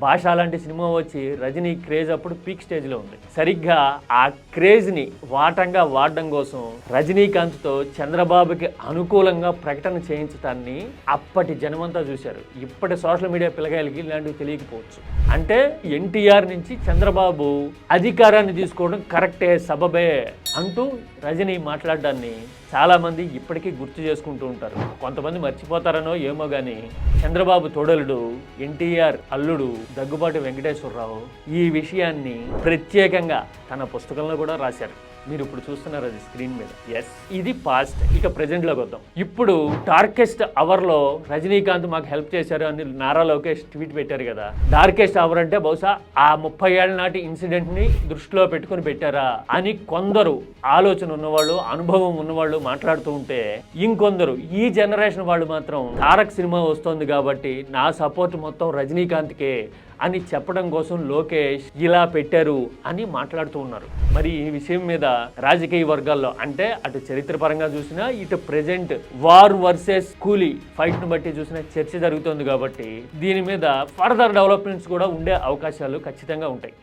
భాష లాంటి సినిమా వచ్చి రజనీ క్రేజ్ అప్పుడు పీక్ స్టేజ్లో ఉంది. సరిగ్గా ఆ క్రేజ్ని వాటంగా వాడడం కోసం రజనీకాంత్తో చంద్రబాబుకి అనుకూలంగా ప్రకటన చేయించడాన్ని అప్పటి జనమంతా చూశారు. ఇప్పటి సోషల్ మీడియా పిల్లకాయలకి ఇలాంటివి తెలియకపోవచ్చు. అంటే ఎన్టీఆర్ నుంచి చంద్రబాబు అధికారాన్ని తీసుకోవడం కరెక్టే సబబే. అంటూ రజనీ మాట్లాడడాన్ని చాలామంది ఇప్పటికీ గుర్తు చేసుకుంటూ ఉంటారు. కొంతమంది మర్చిపోతారనో ఏమో కానీ చంద్రబాబు తోడలుడు ఎన్టీఆర్ అల్లుడు దగ్గుబాటి వెంకటేశ్వరరావు ఈ విషయాన్ని ప్రత్యేకంగా తన పుస్తకంలో కూడా రాశారు. మీరు ఇప్పుడు చూస్తున్నారు అది స్క్రీన్ మీద. ఎస్ ఇది పాస్ట్ ఇక ప్రజెంట్లోకి వద్దాం. ఇప్పుడు డార్కెస్ట్ అవర్లో రజనీకాంత్ మాకు హెల్ప్ చేశారు అని నారా లోకేష్ ట్వీట్ పెట్టారు కదా. డార్కెస్ట్ అవర్ అంటే బహుశా ఆ ముప్పై ఏళ్ళ నాటి ఇన్సిడెంట్ని దృష్టిలో పెట్టుకుని పెట్టారా అని కొందరు ఆలోచన ఉన్నవాళ్ళు అనుభవం ఉన్నవాళ్ళు మాట్లాడుతూ ఉంటే ఇంకొందరు ఈ జనరేషన్ వాళ్ళు మాత్రం తారక్ సినిమా వస్తోంది కాబట్టి నా సపోర్ట్ మొత్తం రజనీకాంత్కే అని చెప్పడం కోసం లోకేష్ ఇలా పెట్టారు అని మాట్లాడుతూ ఉన్నారు. మరి ఈ విషయం మీద రాజకీయ వర్గాల్లో అంటే అటు చరిత్రపరంగా చూసినా ఇటు ప్రజెంట్ వార్ వర్సెస్ కూలీ ఫైట్ను బట్టి చూసిన చర్చ జరుగుతోంది కాబట్టి దీని మీద ఫర్దర్ డెవలప్మెంట్స్ కూడా ఉండే అవకాశాలు ఖచ్చితంగా ఉంటాయి.